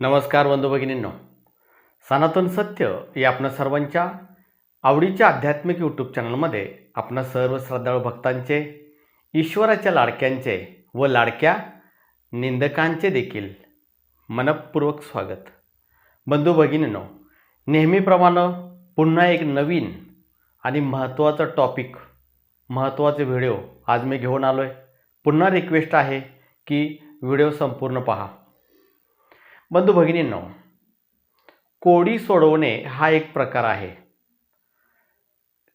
नमस्कार बंधू भगिनींनो. सनातन सत्य या आपणा सर्वांच्या आवडीच्या आध्यात्मिक यूट्यूब चॅनलमध्ये आपणा सर्व श्रद्धाळू भक्तांचे ईश्वराच्या लाडक्यांचे व लाडक्या निंदकांचे देखील मनपूर्वक स्वागत. बंधू भगिनींनो नेहमीप्रमाणे पुन्हा एक नवीन आणि महत्त्वाचा टॉपिक महत्त्वाचे व्हिडिओ आज मी घेऊन आलो आहे पुन्हा रिक्वेस्ट आहे की व्हिडिओ संपूर्ण पहा. बंधू भगिनींनो कोडी सोडवणे हा एक प्रकार आहे.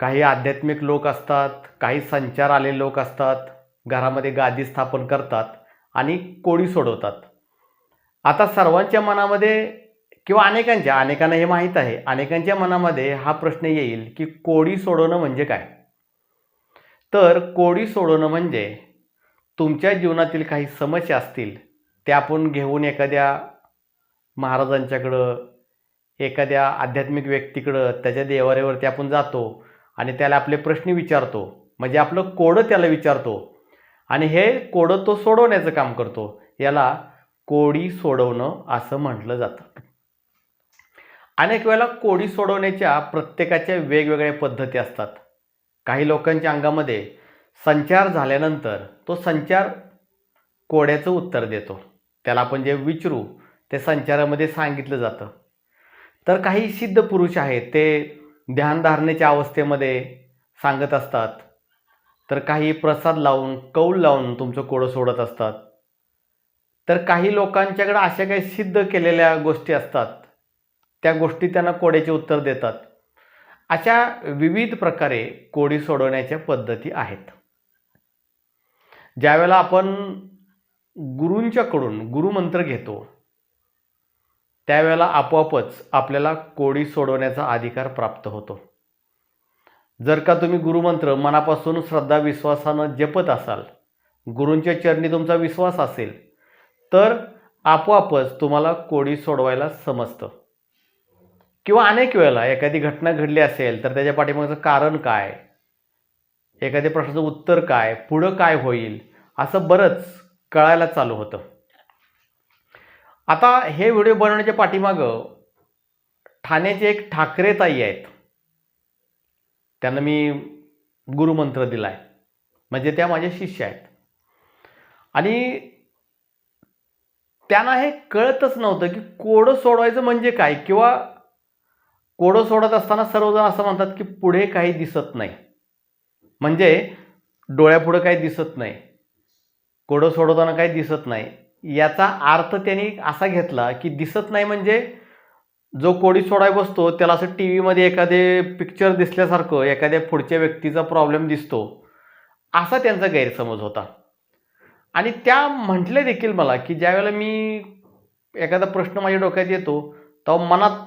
काही आध्यात्मिक लोक असतात काही संचार आलेले लोक असतात घरामध्ये गादी स्थापन करतात आणि कोडी सोडवतात. आता सर्वांच्या मनामध्ये किंवा अनेकांच्या अनेकांना हे माहीत आहे अनेकांच्या मनामध्ये हा प्रश्न येईल की कोडी सोडवणं म्हणजे काय? तर कोडी सोडवणं म्हणजे तुमच्या जीवनातील काही समस्या असतील त्या आपण घेऊन एखाद्या महाराजांच्याकडं एखाद्या आध्यात्मिक व्यक्तीकडं त्याच्या देवाऱ्यावरती आपण जातो आणि त्याला आपले प्रश्न विचारतो. म्हणजे आपलं कोडं त्याला विचारतो. आणि हे कोडं तो सोडवण्याचं काम करतो. याला कोडी सोडवणं असं म्हटलं जातं. अनेक वेळेला कोडी सोडवण्याच्या प्रत्येकाच्या वेगवेगळ्या पद्धती असतात. काही लोकांच्या अंगामध्ये संचार झाल्यानंतर तो संचार कोड्याचं उत्तर देतो. त्याला आपण जे विचारू ते संचारामध्ये सांगितलं जातं. तर काही सिद्ध पुरुष आहेत ते ध्यानधारणेच्या अवस्थेमध्ये सांगत असतात. तर काही प्रसाद लावून कौल लावून तुमचं कोडं सोडत असतात. तर काही लोकांच्याकडं अशा काही सिद्ध केलेल्या गोष्टी असतात. त्या गोष्टी त्यांना कोड्याचे उत्तर देतात. अशा विविध प्रकारे कोडी सोडवण्याच्या पद्धती आहेत. ज्यावेळेला आपण गुरूंच्याकडून गुरुमंत्र घेतो त्यावेळेला आपोआपच आपल्याला कोडी सोडवण्याचा अधिकार प्राप्त होतो. जर का तुम्ही गुरुमंत्र मनापासून श्रद्धा विश्वासानं जपत असाल गुरूंच्या चरणी तुमचा विश्वास असेल तर आपोआपच तुम्हाला कोडी सोडवायला समजतं. किंवा अनेक वेळेला एखादी घटना घडली असेल तर त्याच्या पाठीमागचं कारण काय? एखाद्या प्रश्नाचं उत्तर काय? पुढं काय होईल? असं बरंच कळायला चालू होतं. आता हे व्हिडिओ बनवण्याच्या पाठीमागं ठाण्याचे एक ठाकरे ताई आहेत. त्यांना मी गुरुमंत्र दिला आहे म्हणजे त्या माझ्या शिष्य आहेत. आणि त्यांना हे कळतच नव्हतं की कोडं सोडवायचं म्हणजे काय? किंवा कोडं सोडत असताना सर्वजण असं म्हणतात की पुढे काही दिसत नाही. म्हणजे डोळ्यापुढं काही दिसत नाही. कोडं सोडवताना काही दिसत नाही. याचा अर्थ त्यांनी असा घेतला की दिसत नाही म्हणजे जो कोडी सोडाय बसतो त्याला असं टी व्हीमध्ये एखादे पिक्चर दिसल्यासारखं एखाद्या पुढच्या व्यक्तीचा प्रॉब्लेम दिसतो असा त्यांचा गैरसमज होता. आणि त्या म्हटले देखील मला की ज्यावेळेला मी एखादा प्रश्न माझ्या डोक्यात येतो तेव्हा मनात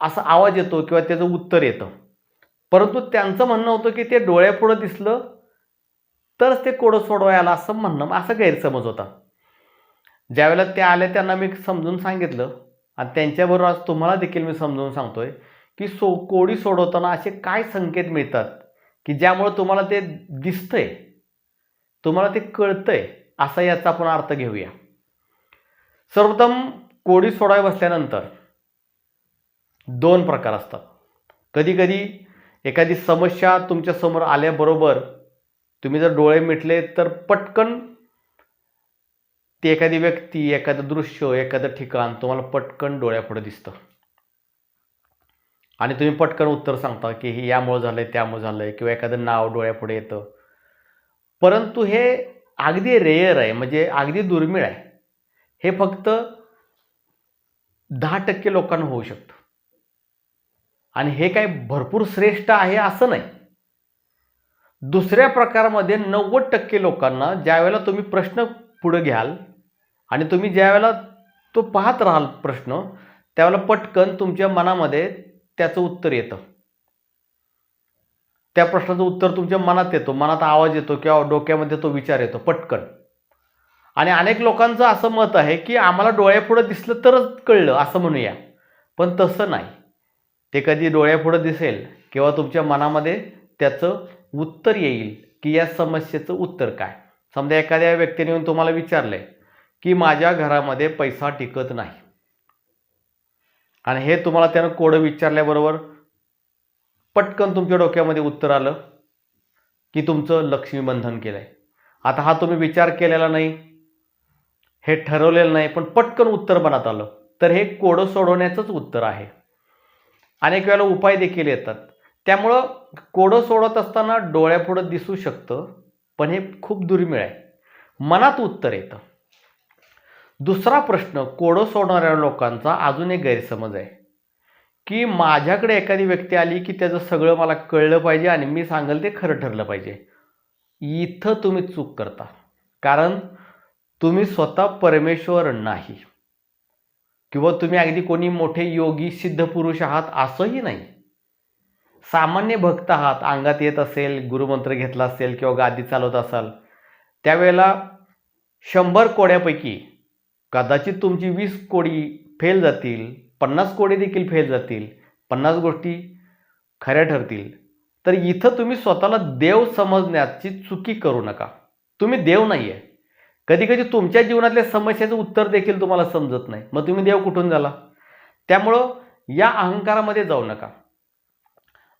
असा आवाज येतो किंवा त्याचं उत्तर येतं. परंतु त्यांचं म्हणणं होतं की ते डोळ्यापुढं दिसलं तरच ते कोडं सोडवायला असं म्हणणं असा गैरसमज होता. ज्यावेळेला ते आले त्यांना मी समजून सांगितलं. आणि त्यांच्याबरोबर आज तुम्हाला देखील मी समजून सांगतोय की सो कोडी सोडवताना असे काय संकेत मिळतात की ज्यामुळं तुम्हाला ते दिसतंय? तुम्हाला ते कळतंय? असा याचा आपण अर्थ घेऊया. सर्वप्रथम कोडी सोडाय बसल्यानंतर दोन प्रकार असतात. कधी कधी एखादी समस्या तुमच्यासमोर आल्याबरोबर तुम्ही जर डोळे मिटले तर पटकन ती एखादी व्यक्ती एखादं दृश्य एखादं ठिकाण तुम्हाला पटकन डोळ्यापुढे दिसतं. आणि तुम्ही पटकन उत्तर सांगता की हे यामुळं झालंय त्यामुळं झालंय किंवा एखादं नाव डोळ्यापुढे येतं. परंतु हे अगदी रेअर आहे म्हणजे अगदी दुर्मिळ आहे. हे फक्त दहा टक्के लोकांना होऊ शकतं. आणि हे काय भरपूर श्रेष्ठ आहे असं नाही. दुसऱ्या प्रकारामध्ये नव्वद टक्के लोकांना ज्यावेळेला तुम्ही प्रश्न पुढं घ्याल आणि तुम्ही ज्यावेळेला तो पाहत राहाल प्रश्न त्यावेळेला पटकन तुमच्या मनामध्ये त्याचं उत्तर येतं. त्या प्रश्नाचं उत्तर तुमच्या मनात येतो मनात आवाज येतो किंवा डोक्यामध्ये तो विचार येतो पटकन. आणि अनेक लोकांचं असं मत आहे की आम्हाला डोळ्यापुढं दिसलं तरच कळलं असं म्हणूया. पण तसं नाही. ते कधी डोळ्यापुढं दिसेल किंवा तुमच्या मनामध्ये त्याचं उत्तर येईल की या समस्येचं उत्तर काय. समजा एखाद्या व्यक्तीने येऊन तुम्हाला विचारलंय की माझ्या घरामध्ये पैसा टिकत नाही. आणि हे तुम्हाला त्यानं कोडं विचारल्याबरोबर पटकन तुमच्या डोक्यामध्ये उत्तर आलं की तुमचं लक्ष्मीबंधन केलं आहे आता हा तुम्ही विचार केलेला नाही हे ठरवलेलं नाही पण पटकन उत्तर मनात आलं. तर हे कोडं सोडवण्याचंच उत्तर आहे. अनेक वेळेला उपाय देखील येतात. त्यामुळं कोडं सोडत असताना डोळ्यापुढं दिसू शकतं पण हे खूप दुर्मिळ आहे. मनात उत्तर येतं. दुसरा प्रश्न कोडं सोडणाऱ्या लोकांचा अजून एक गैरसमज आहे. की माझ्याकडे एखादी व्यक्ती आली की त्याचं सगळं मला कळलं पाहिजे आणि मी सांगेल ते खरं ठरलं पाहिजे. इथं तुम्ही चूक करता. कारण तुम्ही स्वतः परमेश्वर नाही. किंवा तुम्ही अगदी कोणी मोठे योगी सिद्ध पुरुष आहात असंही नाही. सामान्य भक्त आहात अंगात येत असेल गुरुमंत्र घेतला असेल किंवा गादी चालवत असाल त्यावेळेला शंभर कोड्यापैकी कदाचित तुमची वीस कोडी फेल जातील पन्नास कोडी देखील फेल जातील पन्नास गोष्टी खऱ्या ठरतील. तर इथं तुम्ही स्वतःला देव समजण्याची चुकी करू नका. तुम्ही देव नाही आहे कधी कधी तुमच्या जीवनातल्या समस्येचं उत्तर देखील तुम्हाला समजत नाही. मग तुम्ही देव कुठून झाला? त्यामुळं या अहंकारामध्ये जाऊ नका.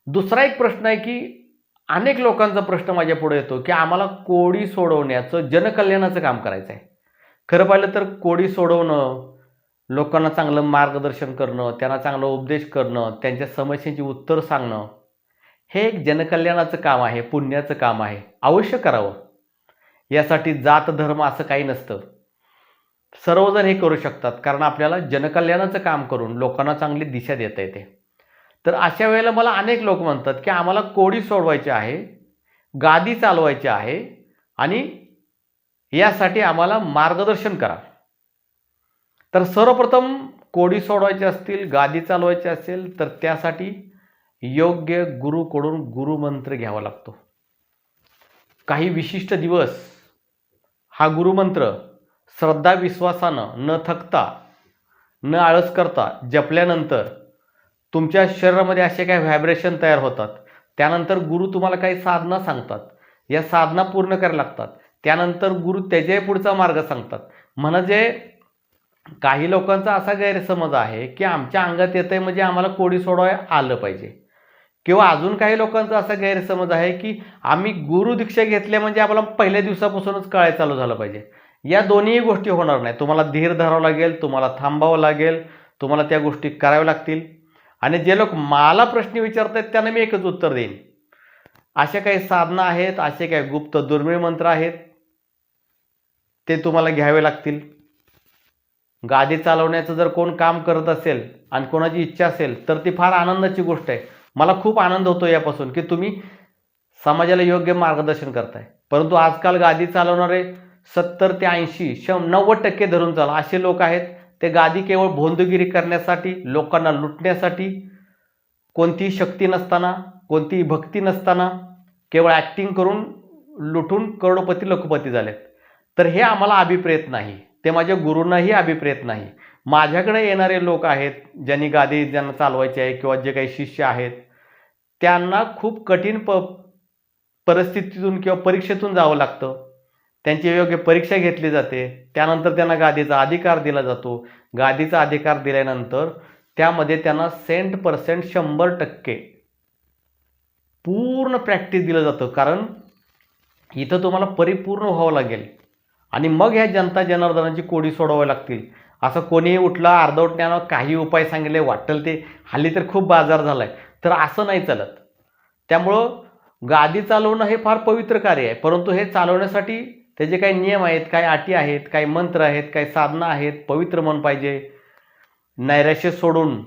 दुसरा एक प्रश्न आहे की अनेक लोकांचा प्रश्न माझ्या पुढे येतो की आम्हाला कोडी सोडवण्याचं जनकल्याणाचं काम करायचं आहे खरं पाहिलं तर कोडी सोडवणं लोकांना चांगलं मार्गदर्शन करणं त्यांना चांगला उपदेश करणं त्यांच्या समस्यांची उत्तर सांगणं हे एक जनकल्याणाचं काम आहे पुण्याचं काम आहे. अवश्य करावं. यासाठी जात धर्म असं काही नसतं. सर्वजण हे करू शकतात कारण आपल्याला जनकल्याणाचं काम करून लोकांना चांगली दिशा देता येते. तर अशा वेळेला मला अनेक लोक म्हणतात की आम्हाला कोडी सोडवायची आहे गादी चालवायची आहे आणि यासाठी आम्हाला मार्गदर्शन करा. तर सर्वप्रथम कोडी सोडवायची असतील गादी चालवायची असेल तर त्यासाठी योग्य गुरुकडून गुरुमंत्र घ्यावा लागतो. काही विशिष्ट दिवस हा गुरुमंत्र श्रद्धा विश्वासानं न थकता न आळस करता जपल्यानंतर तुमच्या शरीरामध्ये असे काही व्हायब्रेशन तयार होतात. त्यानंतर गुरु तुम्हाला काही साधना सांगतात. या साधना पूर्ण करायला लागतात. त्यानंतर गुरु त्याच्याही पुढचा मार्ग सांगतात. म्हणजे काही लोकांचा असा गैरसमज आहे की आमच्या अंगात येत आहे म्हणजे आम्हाला कोडी सोडवाय आलं पाहिजे. किंवा अजून काही लोकांचा असा गैरसमज आहे की आम्ही गुरु दीक्षा घेतल्या म्हणजे आम्हाला पहिल्या दिवसापासूनच कळाय चालू झालं पाहिजे. या दोन्ही गोष्टी होणार नाही. तुम्हाला धीर धरावं लागेल तुम्हाला थांबावं लागेल तुम्हाला त्या गोष्टी कराव्या लागतील. आणि जे लोक मला प्रश्न विचारत आहेत त्यांना मी एकच उत्तर देईन. अशा काही साधना आहेत असे काही गुप्त दुर्मिळ मंत्र आहेत. ते तुम्हाला घ्यावे लागतील. गादी चालवण्याचं जर कोण काम करत असेल आणि कोणाची इच्छा असेल तर ती फार आनंदाची गोष्ट आहे. मला खूप आनंद होतो यापासून की तुम्ही समाजाला योग्य मार्गदर्शन करताय. परंतु आजकाल गादी चालवणारे सत्तर ते ऐंशी शं नव्वद टक्के धरून चाल. असे लोक आहेत ते गादी केवळ भोंदगिरी करण्यासाठी लोकांना लुटण्यासाठी कोणतीही शक्ती नसताना कोणतीही भक्ती नसताना केवळ ॲक्टिंग करून लुटून करोडपती लोकपती झालेत. तर हे आम्हाला अभिप्रेत नाही. ते माझ्या गुरूंनाही अभिप्रेत नाही. माझ्याकडे येणारे लोक आहेत ज्यांनी गादी ज्यांना चालवायची आहे किंवा जे काही शिष्य आहेत त्यांना खूप कठीण प परिस्थितीतून किंवा परीक्षेतून जावं लागतं. त्यांची योग्य परीक्षा घेतली जाते. त्यानंतर त्यांना गादीचा अधिकार दिला जातो. गादीचा अधिकार दिल्यानंतर त्यामध्ये त्यांना सेंट पर्सेंट शंभर टक्के पूर्ण प्रॅक्टिस दिलं जातं. कारण इथं तुम्हाला परिपूर्ण व्हावं लागेल. आणि मग ह्या जनता जनार्दनाची कोडी सोडवावी लागतील. असं कोणीही उठला अर्धवटण्यानं काही उपाय सांगितले वाटेल ते. हल्ली तर खूप बाजार झाला आहे तर असं नाही चालत. त्यामुळं गादी चालवणं हे फार पवित्र कार्य आहे. परंतु हे चालवण्यासाठी त्याचे काही नियम आहेत काही अटी आहेत काही मंत्र आहेत काही साधना आहेत पवित्र मन पाहिजे. नैराश्य सोडून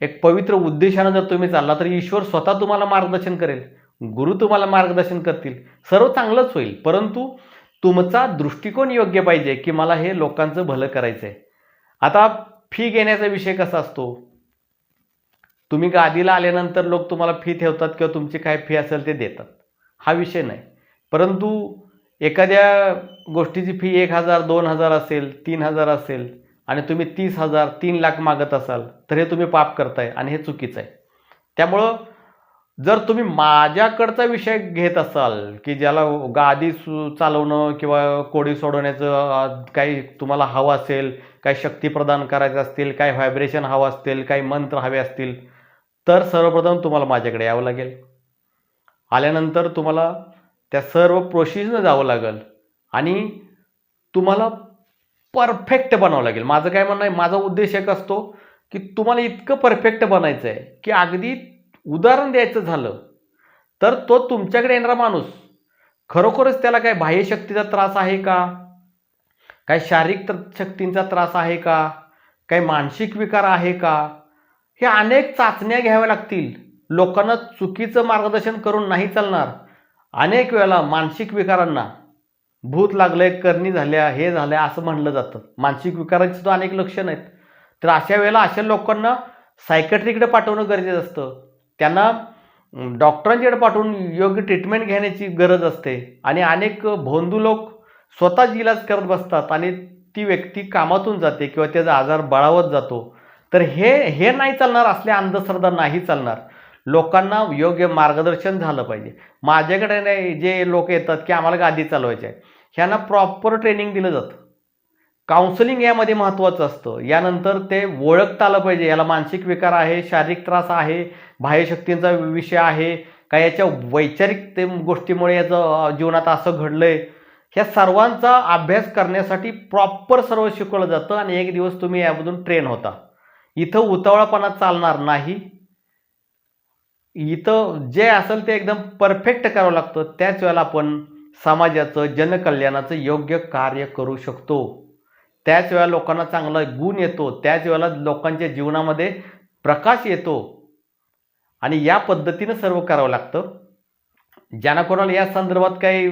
एक पवित्र उद्देशानं जर तुम्ही चालला तर ईश्वर स्वतः तुम्हाला मार्गदर्शन करेल. गुरु तुम्हाला मार्गदर्शन करतील. सर्व चांगलंच होईल. परंतु तुमचा दृष्टिकोन योग्य पाहिजे की मला हे लोकांचं भलं करायचं आहे आता फी घेण्याचा विषय कसा असतो? तुम्ही गादीला आल्यानंतर लोक तुम्हाला फी ठेवतात किंवा तुमची काय फी असेल ते देतात. हा विषय नाही. परंतु एखाद्या गोष्टीची फी एक हजार दोन हजार असेल तीन हजार असेल आणि तुम्ही तीस हजार तीन लाख मागत असाल तर हे तुम्ही पाप करताय आणि हे चुकीचं आहे. त्यामुळं जर तुम्ही माझ्याकडचा विषय घेत असाल की ज्याला गादी सु चालवणं किंवा कोडी सोडवण्याचं काही तुम्हाला हवं असेल काही शक्ती प्रदान करायचं असतील काही व्हायब्रेशन हवं असतील काही मंत्र हवे असतील तर सर्वप्रथम तुम्हाला माझ्याकडे यावं लागेल. आल्यानंतर तुम्हाला त्या सर्व प्रोसिजरनं जावं लागेल आणि तुम्हाला परफेक्ट बनावं लागेल. माझं काय म्हणणं आहे माझा उद्देश एक असतो की तुम्हाला इतकं परफेक्ट बनायचं आहे की अगदी उदाहरण द्यायचं झालं तर तो तुमच्याकडे येणारा माणूस खरोखरच त्याला काय बाह्यशक्तीचा त्रास आहे का? काय शारीरिक शक्तींचा त्रास आहे का? काही मानसिक विकार आहे का? हे अनेक चाचण्या घ्याव्या लागतील. लोकांना चुकीचं मार्गदर्शन करून नाही चालणार. अनेक वेळेला मानसिक विकारांना भूत लागलंय करणी झाल्या हे झाल्या असं म्हणलं जातं. मानसिक विकारांची सुद्धा अनेक लक्षणं आहेत. तर अशा वेळेला अशा लोकांना सायकट्रीकडे पाठवणं गरजेचं असतं. त्यांना अं, डॉक्टरांच्याकडे पाठवून योग्य ट्रीटमेंट घेण्याची गरज असते. आणि अनेक भोंदू लोक स्वतःच इलाज करत बसतात आणि ती व्यक्ती कामातून जाते किंवा त्याचा आजार बळावत जातो. तर हे हे नाही चालणार असल्या अंधश्रद्धा नाही चालणार. लोकांना योग्य मार्गदर्शन झालं पाहिजे. माझ्याकडे नाही जे लोक येतात की आम्हाला गादी चालवायची आहे. ह्यांना प्रॉपर ट्रेनिंग दिलं जातं. काउन्सिलिंग यामध्ये महत्त्वाचं असतं. यानंतर ते ओळखता आलं पाहिजे. याला मानसिक विकार आहे शारीरिक त्रास आहे बाह्यशक्तींचा विषय आहे का याच्या वैचारिक ते गोष्टीमुळे याचं जीवनात असं घडलंय. ह्या सर्वांचा अभ्यास करण्यासाठी प्रॉपर सर्व शिकवलं जातं आणि एक दिवस तुम्ही यामधून ट्रेन होता. इथं उतावळापणा चालणार नाही. इथं जे असेल ते एकदम परफेक्ट करावं लागतं. त्याच वेळेला आपण समाजाचं जनकल्याणाचं योग्य कार्य करू शकतो. त्याच वेळा लोकांना चांगला गुण येतो त्याच वेळेला लोकांच्या जीवनामध्ये प्रकाश येतो. आणि या पद्धतीनं सर्व करावं लागतं. ज्यांना कोणाला या संदर्भात काही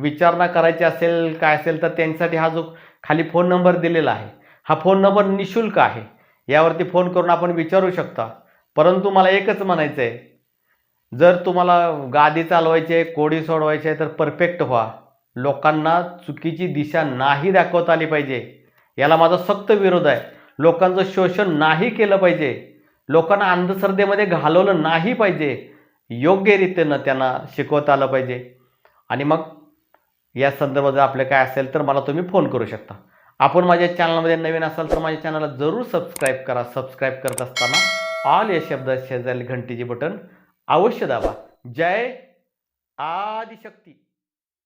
विचारणा करायची असेल काय असेल तर त्यांच्यासाठी हा जो खाली फोन नंबर दिलेला आहे हा फोन नंबर निशुल्क आहे. यावरती फोन करून आपण विचारू शकता. परंतु मला एकच म्हणायचं आहे जर तुम्हाला गादी चालवायची आहे कोडी सोडवायची आहे तर परफेक्ट व्हा. लोकांना चुकीची दिशा नाही दाखवता आली पाहिजे. याला माझा सक्त विरोध आहे. लोकांचं शोषण नाही केलं पाहिजे. लोकांना अंधश्रद्धेमध्ये घालवलं नाही पाहिजे. योग्यरीतीनं त्यांना शिकवता आलं पाहिजे. आणि मग या संदर्भात जर आपलं काय असेल तर मला तुम्ही फोन करू शकता. आपण माझ्या चॅनलमध्ये नवीन असाल तर माझ्या चॅनलला जरूर सबस्क्राईब करा. सबस्क्राईब करत असताना ऑल या शब्दात शेजारी घंटीचे बटन अवश्य दाबा. जय आदिशक्ती.